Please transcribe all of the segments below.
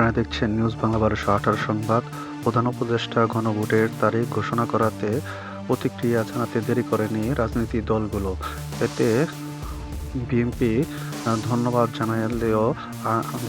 আপনারা দেখছেন নিউজ বাংলা বারোশো আঠারো সংবাদ। প্রধান উপদেষ্টা ঘনভোটের তারিখ ঘোষণা করাতে প্রতিক্রিয়া জানাতে দেরি করেনি রাজনীতি দলগুলো। এতে বিএনপি ধন্যবাদ জানালেও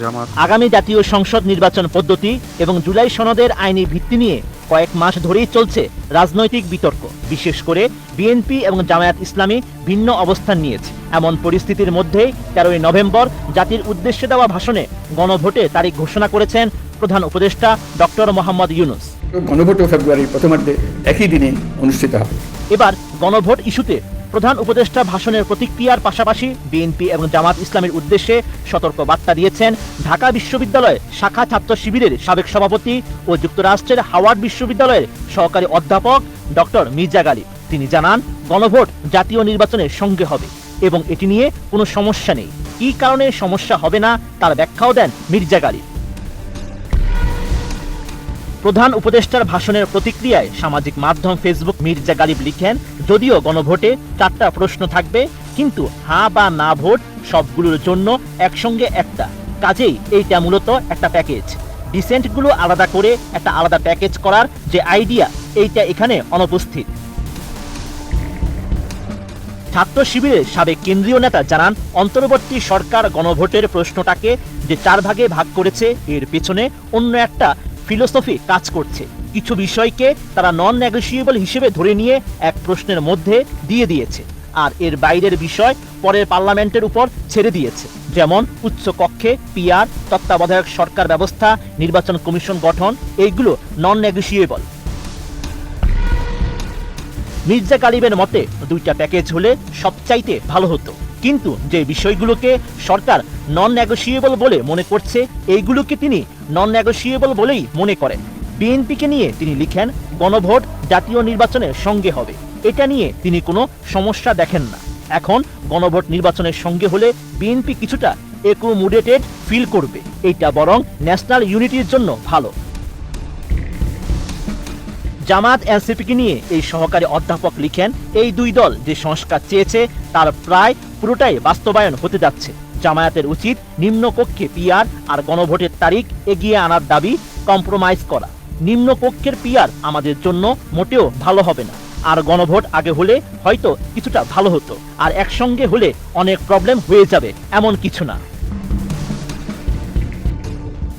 জামাত আগামী জাতীয় সংসদ নির্বাচন পদ্ধতি এবং জুলাই সনদের আইনি ভিত্তি নিয়ে কয়েক মাস ধরেই চলছে রাজনৈতিক বিতর্ক। বিশেষ করে বিএনপি এবং জামায়াত ইসলামী ভিন্ন অবস্থান নিয়েছে। এমন পরিস্থিতির মধ্যেই তেরোই নভেম্বর জাতির উদ্দেশ্যে দেওয়া ভাষণে গণভোটে তারিখ ঘোষণা করেছেন প্রধান উপদেষ্টা ডক্টর মোহাম্মদ ইউনুস। গণভোটও ফেব্রুয়ারির প্রথমার্ধে একই দিনে অনুষ্ঠিত হবে। এবার গণভোট ইস্যুতে প্রধান উপদেষ্টা ভাষণের প্রতিক্রিয়ার পাশাপাশি বিএনপি এবং জামাত ইসলামের উদ্দেশ্যে সতর্ক বার্তা দিয়েছেন ঢাকা বিশ্ববিদ্যালয় শাখা ছাত্র শিবিরের সাবেক সভাপতি ও যুক্তরাষ্ট্রের হাওয়ার্ড বিশ্ববিদ্যালয়ের সহকারী অধ্যাপক ডক্টর মির্জা গালিব। তিনি জানান, গণভোট জাতীয় নির্বাচনের সঙ্গে হবে এবং এটি নিয়ে কোনো সমস্যা নেই। কী কারণে সমস্যা হবে না তার ব্যাখ্যাও দেন মির্জা গালিব। প্রধান উপদেষ্টার ভাষণের প্রতিক্রিয়ায় সামাজিক মাধ্যম ফেসবুক মির্জা গালিব লিখেন, যদিও গণভোটে চারটা প্রশ্ন থাকবে, কিন্তু হ্যাঁ বা না ভোট সবগুলোর জন্য একসঙ্গে একটা। কাজেই এইটা মূলত একটা প্যাকেজ। ডিসেন্টগুলো আলাদা করে একটা আলাদা প্যাকেজ করার যে আইডিয়া, এইটা এখানে অনুপস্থিত। ছাত্র শিবিরের সাবেক কেন্দ্রীয় নেতা জানান, অন্তর্বর্তী সরকার গণভোটের প্রশ্নটাকে যে চার ভাগে ভাগ করেছে, এর পেছনে অন্য একটা ফিলোসফি কাজ করছে। কিছু বিষয়কে তারা নন নেগোসিয়েবল হিসেবে ধরে নিয়ে এক প্রশ্নের মধ্যে দিয়ে দিয়েছে। আর এর বাইরের বিষয় পরের পার্লামেন্টের উপর ছেড়ে দিয়েছে। যেমন উচ্চ কক্ষে পিআর, তত্ত্বাবধায়ক সরকার ব্যবস্থা, নির্বাচন কমিশন গঠন, এইগুলো নন নেগোসিয়েবল মির্জা গালিবের মতে, দুইটা প্যাকেজ হলে সবচাইতে ভালো হতো। কিন্তু যে বিষয়গুলোকে সরকার নন নেগোসিয়েবল বলে মনে করছে, এইগুলোকে তিনি নন নেগোসিয়েবল বলেই মনে করেন বিএনপিকে নিয়ে তিনি লিখেন, গণভোট জাতীয় নির্বাচনের সঙ্গে হবে। এটা নিয়ে তিনি কোনো সমস্যা দেখেন না। এখন গণভোট নির্বাচনের সঙ্গে হলে বিএনপি কিছুটা একোমোডেটেড ফিল করবে। এইটা বরং ন্যাশনাল ইউনিটির জন্য ভালো। জামাত এনসিপিকে নিয়ে এই সহকারী অধ্যাপক লিখেন, এই দুই দল যে সংস্কার চেয়েছে, তার প্রায় পুরোটাই বাস্তবায়ন হতে যাচ্ছে। জামায়াতের উচিত নিম্নকক্ষে পিআর আর গণভোটের তারিখ এগিয়ে আনার দাবি কম্প্রোমাইজ করা। নিম্নকক্ষের পিআর আমাদের জন্য মোটেও ভালো হবে না। আর গণভোট আগে হলে হয়তো কিছুটা ভালো হতো। আর একসঙ্গে হলে অনেক প্রবলেম হয়ে যাবে, এমন কিছু না।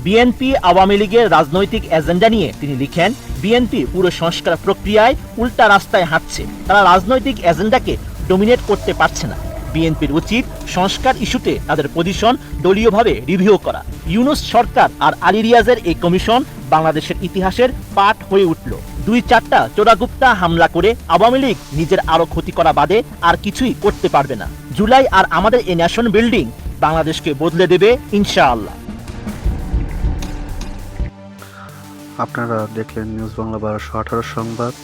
বিএনপি আওয়ামী লীগের রাজনৈতিক এজেন্ডা নিয়ে তিনি লিখেন, বিএনপি পুরো সংস্কার প্রক্রিয়ায় উল্টা রাস্তায় হাঁটছে। তারা রাজনৈতিক এজেন্ডাকে ডোমিনেট করতে পারছে না। বিএনপির উচিত সংস্কার ইস্যুতে তাদের পজিশন দলীয়ভাবে রিভিউ করা। ইউনুস সরকার আর আলী রিয়াজের এই কমিশন বাংলাদেশের ইতিহাসের পাঠ হয়ে উঠল। দুই চারটা চোরাগুপ্তা হামলা করে আওয়ামী লীগ নিজের আরও ক্ষতি করা বাদে আর কিছুই করতে পারবে না। জুলাই আর আমাদের এই ন্যাশন বিল্ডিং বাংলাদেশকে বদলে দেবে ইনশাআল্লাহ। আপনারা দেখলেন নিউজ বাংলা বারোশো আঠারো সংবাদ।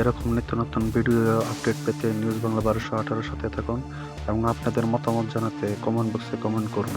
এরকম নিত্য নতুন ভিডিও আপডেট পেতে নিউজ বাংলা বারোশো আঠারোর সাথে থাকুন এবং আপনাদের মতামত জানাতে কমেন্ট বক্সে কমেন্ট করুন।